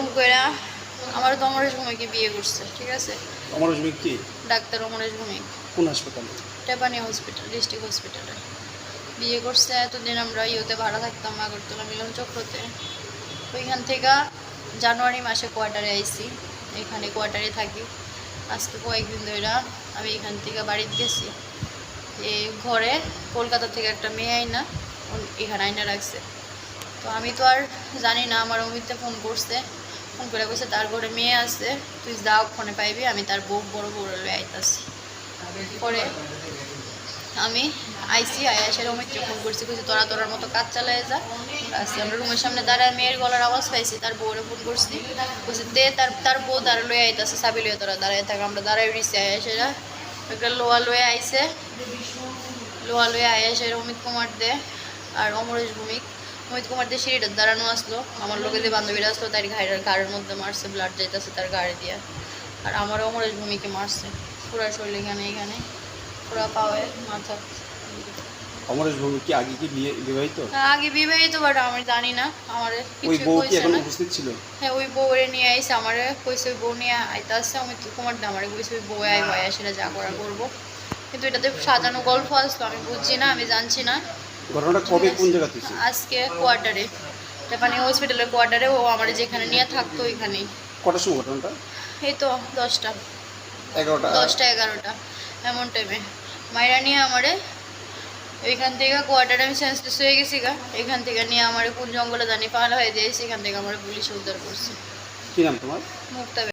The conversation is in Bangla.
ফোন করে আমার তো অমরেশ ভূমিকে বিয়ে করছে ঠিক আছে? অমরেশ ভূমিক কি? ডাক্তার অমরেশ ভূমিক। কোন হাসপাতালে? টেপানি হসপিটাল ডিস্ট্রিক্ট হসপিটালে। বিয়ে করছে এতদিন আমরা ইয়েতে ভাড়া থাকতাম আগরতলা মিলন চক্রতে। ওইখান থেকে জানুয়ারি মাসে কোয়ার্টারে আইছি এখানে কোয়ার্টারে থাকি। আজকে কয়েকদিন ধরে আমি এখান থেকে বাড়িতে গেছি। এই ঘরে কলকাতা থেকে একটা মেয়ে আইনা এখানে আইনা রাখছে। তো আমি তো আর জানি না আমার অমিতে ফোন করছে। ফোন করে বলছে তার ঘরে মেয়ে আছে, তুই যাও, ফোনে পাইবি, আমি তার বউ, বড় বড় লয়ে আইতাছি। পরে আমি আইসি আয়াসের অমিত্র ফোন করছি কিছু তোরা তোরার মতো কাজ চালায় যা। আসছি আমরা রুমের সামনে দাঁড়ায় মেয়ের গলার আওয়াজ পাইছি, তার বউরে ফোন করছি। বলছি দে, তার তার বউ দাঁড়া লয়ে আইতাছে সাবি লয়ে তোরা দাঁড়ায় থাক, আমরা দাঁড়ায় রইছি। আয়াসেরা একটা লোয়া লয়ে আইছে। লোয়া লয়ে আয়াসের অমিত কুমার দে, আর অমরেশ ভূমিক অমিত কুমার দে সিঁড়িটার দাঁড়ানো আসলো। আমার লোকে যে বান্ধবীরা আসলো তার ঘাড়ের ঘাড়ের মধ্যে মারছে ব্লাড যাইতেছে তার গাড়ি দিয়ে। আর আমার অমরেশ ভূমিকে মারছে। পুরা শরীর এখানে এখানে। পুরা পাওয়ে মাথা। অমরেশ ভূমিক কি আগে কি বিয়ে বিবাহিত? আগে বিবাহিত বাট আমি জানি না। আমার ওই কিছু বউ কি এখন না। উপস্থিত ছিল? হ্যাঁ ওই বউরে নিয়ে আইসে আমারে কইছে ওই বউ নিয়ে আইতে আসছে অমিত কুমার দে আমারে কইছে ওই বউ আই ভাই আসলে যা করা করব। কিন্তু এটাতে সাজানো গল্প আসলো আমি বুঝছি না আমি জানছি না। ঘটনাটা কবে কোন জায়গা থেকে? আজকে কোয়ার্টারে। জাপানি হসপিটালের কোয়ার্টারে ও আমার যেখানে নিয়ে থাকতো ওইখানেই। কটার সময় ঘটনাটা? এই তো দশটা। এগারোটা। দশটা এগারোটা এমন টাইমে মাইরা নিয়ে আমারে ওইখান থেকে কোয়ার্টারে আমি সেন্সলেস হয়ে গেছি গা। এখান থেকে নিয়ে আমার কোন জঙ্গলে জানি পালা হয়ে দিয়েছি এখান থেকে আমার পুলিশ উদ্ধার করছে। কি নাম তোমার? মুক্তা